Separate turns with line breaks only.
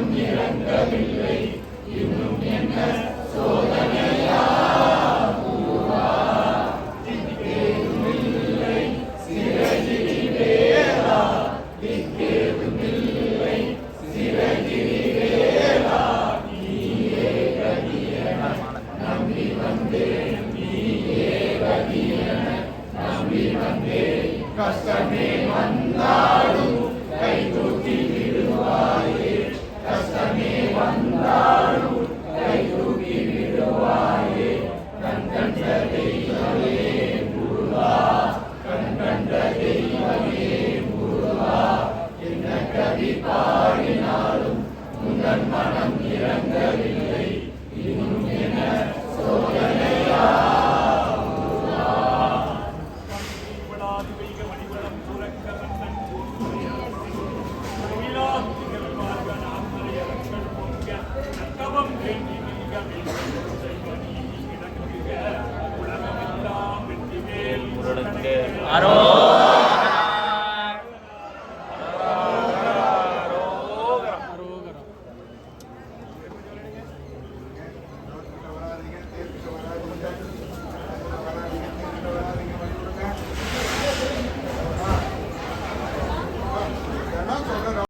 இன்னும் இறங்கவில்லை இன்னும் என்ன சோதனையா
Kastamir
Mandir. আরও